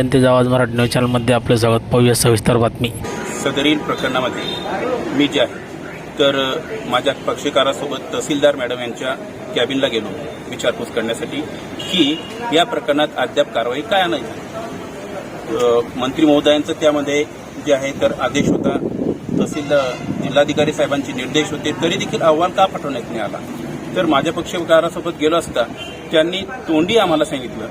जनतेचा आवाज मराठी न्यूज चॅनलमध्ये आपलं स्वागत. पाहूया सविस्तर बातमी. सदरील प्रकरणामध्ये मी जे आहे तर माझ्या पक्षकारासोबत तहसीलदार मॅडम यांच्या कॅबिनला गेलो. विचारपूस करण्यासाठी की या प्रकरणात अद्याप कारवाई काय आणायची मंत्री महोदयांचं त्यामध्ये जे आहे तर आदेश होता. तहसील जिल्हाधिकारी साहेबांचे निर्देश होते. तरी देखील अहवाल का पाठवण्यात नाही आला? तर माझ्या पक्षकारासोबत गेलो असता त्यांनी तोंडी आम्हाला सांगितलं.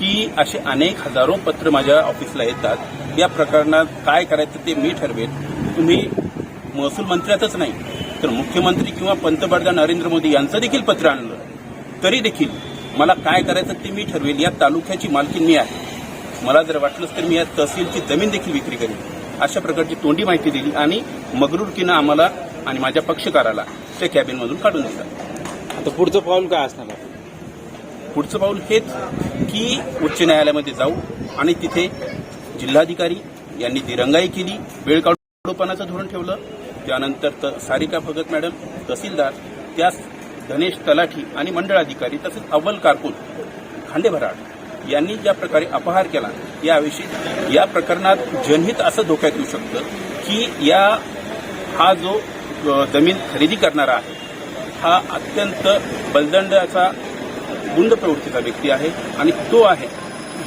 की असे अनेक हजारो पत्र माझ्या ऑफिसला येतात. या प्रकरणात काय करायचं ते मी ठरवेल तुम्ही महसूल मंत्र्यातच नाही तर मुख्यमंत्री किंवा पंतप्रधान नरेंद्र मोदी यांचं देखील पत्र आणलं. तरी देखील मला काय करायचं ते मी ठरवेल या तालुक्याची मालकी मी आहे. मला जर वाटलंच तर मी या तहसीलची जमीन देखील विक्री करेन. अशा प्रकारची तोंडी माहिती दिली आणि मगरूरकीनं आम्हाला आणि माझ्या पक्षकाराला त्या कॅबिनमधून काढून दिलं. आता पुढचं पाऊल काय असणार? पुढचं पाऊल हेच की उच्च न्यायालयामध्ये जाऊ आणि तिथे जिल्हाधिकारी यांनी दिरंगाई केली वेळ काढूपणाचं धोरण ठेवलं. त्यानंतर त- सारिका भगत मॅडम तहसीलदार त्यास धनेश तलाठी आणि मंडळाधिकारी तसेच अव्वल कारकून खांडेभराड यांनी ज्या प्रकारे अपहार केला याविषयी या प्रकरणात जनहित असं धोक्यात येऊ शकतं की या हा जो जमीन खरेदी करणारा आहे हा अत्यंत बलदंडाचा गुंड प्रवृत्तीचा व्यक्ती आहे आणि तो आहे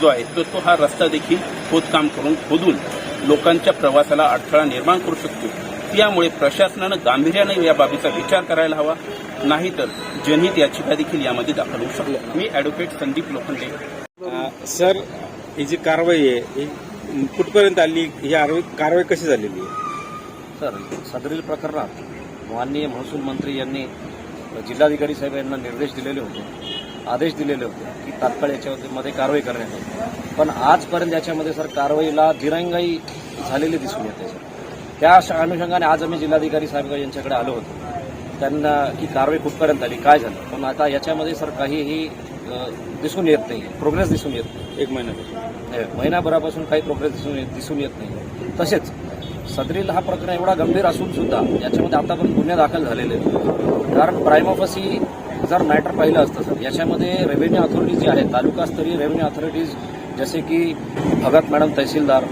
जो आहे तो तो हा रस्ता देखील खोदकाम करून खोदून लोकांच्या प्रवासाला अडथळा निर्माण करू शकतो. त्यामुळे प्रशासनानं गांभीर्यानं या बाबीचा विचार करायला हवा. नाहीतर जनहित याचिका देखील यामध्ये दाखल होऊ शकतो. मी ॲडव्होकेट संदीप लोखंडे. सर ही जी कारवाई आहे ही कुठपर्यंत आली? ही कारवाई- कारवाई कशी झालेली आहे? सर सदरील प्रकरणात माननीय महसूल मंत्री यांनी जिल्हाधिकारी साहेब यांना निर्देश दिलेले होते. आदेश दिलेले होते की तात्काळ याच्यामध्ये कारवाई करण्यात येईल. पण आजपर्यंत याच्यामध्ये सर कारवाईला दिरंगाई झालेली दिसून येते सर. त्या अनुषंगाने आज आम्ही जिल्हाधिकारी साहेब यांच्याकडे आलो होतो. त्यांना की कारवाई कुठपर्यंत आली काय झालं? पण आता याच्यामध्ये सर काहीही दिसून येत नाही प्रोग्रेस दिसून येत नाही एक महिन्यापासून. महिनाभरापासून काही प्रोग्रेस दिसून येत दिसून येत नाही तसेच सदरील हा प्रकरण एवढा गंभीर असून सुद्धा याच्यामध्ये आतापर्यंत गुन्हे दाखल झालेले आहेत कारण प्राईम ऑफिसी जर मॅटर पाहिलं असतं सर. याच्यामध्ये रेव्हेन्यू अथॉरिटीज जे आहेत तालुकास्तरीय रेव्हेन्यू अथॉरिटीज जसे की भगत मॅडम तहसीलदार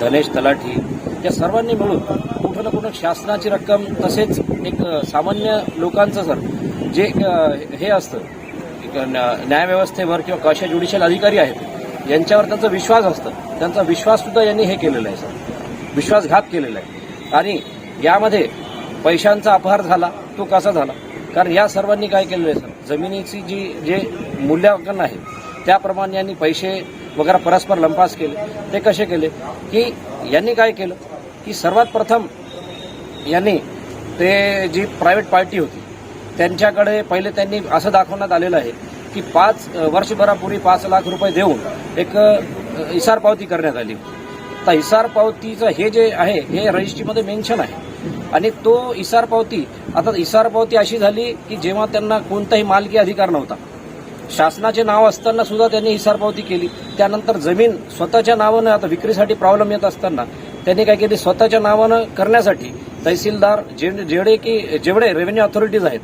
धनेश तलाठी या सर्वांनी मिळून कुठं ना कुठं शासनाची रक्कम तसेच एक सामान्य लोकांचं सर जे हे असतं एक न्या- न्यायव्यवस्थेवर किंवा कशा ज्युडिशियल अधिकारी आहेत यांच्यावर त्यांचा विश्वास असतं. त्यांचा विश्वाससुद्धा यांनी हे केलेला आहे सर. विश्वासघात केलेला आहे. आणि यामध्ये पैशांचा अपहार झाला तो कसा झाला? कारण या सर्वांनी काय केलेलं आहे सर? जमिनीची जी जे मूल्यांकन आहे त्याप्रमाणे यांनी पैसे वगैरे परस्पर लंपास केले. ते कसे केले? की यांनी काय केलं? की सर्वात प्रथम यांनी ते जी प्रायव्हेट पार्टी होती त्यांच्याकडे पहिले त्यांनी असं दाखवण्यात आलेलं आहे की पाच वर्षभरापूर्वी पाच लाख रुपये देऊन एक इसार पावती करण्यात आली. तर इसार पावतीचं हे जे आहे हे रजिस्ट्रीमध्ये मेन्शन आहे. आणि तो इसार पावती आता इसार पावती अशी झाली की जेव्हा त्यांना कोणताही मालकी अधिकार नव्हता. शासनाचे नाव असताना सुद्धा त्यांनी इसार पावती केली. त्यानंतर जमीन स्वतःच्या नावानं आता विक्रीसाठी प्रॉब्लेम येत असताना त्यांनी काय केली? स्वतःच्या नावानं करण्यासाठी तहसीलदार जे- जेवढे की जेवढे रेव्हेन्यू ऑथॉरिटीज आहेत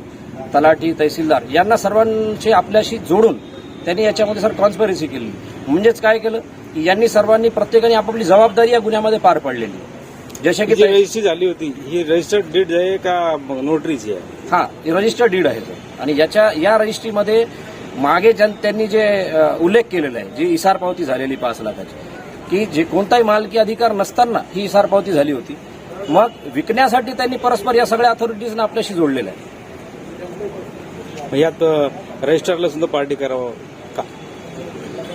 तलाठी तहसीलदार यांना सर्वांशी आपल्याशी जोडून त्यांनी याच्यामध्ये सर ट्रान्सपरन्सी केली. म्हणजेच काय केलं? की यांनी सर्वांनी प्रत्येकाने आपापली जबाबदारी या गुन्ह्यामध्ये पार पाडलेली. जसे की जी रजिस्ट्री झाली होती. ही रजिस्टर्ड डीड आहे का नोटरीची आहे? हा रजिस्टर्ड डीड आहे सर आणि याच्या या रजिस्ट्रीमध्ये मागे ज्यां- त्यांनी जे अ, उल्लेख केलेला आहे जी इसार पावती झालेली पाच लाखाची की जे कोणताही मालकी अधिकार नसताना ही इसार पावती झाली होती. मग विकण्यासाठी त्यांनी परस्पर या सगळ्या अथॉरिटीजना आपल्याशी जोडलेलं आहे. मग यात रजिस्टरला सुद्धा पार्टी करावं का?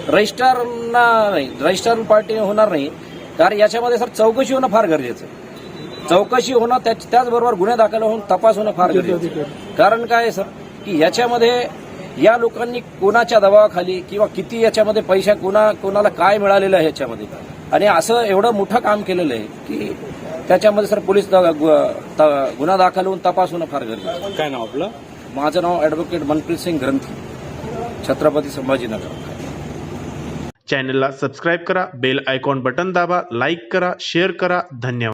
रजिस्ट्रारना नाही. रजिस्ट्रार पार्टी होणार नाही. कारण याच्यामध्ये सर चौकशी होणं फार गरजेचं आहे. चौकशी होणं त्याच- त्याचबरोबर गुन्हे दाखल होऊन तपास होणं फार गरजेचं. कारण काय आहे सर की याच्यामध्ये या लोकांनी कोणाच्या दबावाखाली किंवा किती याच्यामध्ये पैसा कोणा कोणाला काय मिळालेलं आहे याच्यामध्ये आणि असं एवढं मोठं काम केलेलं आहे की त्याच्यामध्ये सर पोलीस द- गु- त- गुन्हा दाखल होऊन तपास होणं फार गरजेचं. काय नाव आपलं माझं नाव ॲडव्होकेट मनप्रीत सिंग ग्रंथी छत्रपती संभाजीनगर चॅनलला सबस्क्राईब करा बेल आयकॉन बटन दाबा लाईक करा शेअर करा धन्यवाद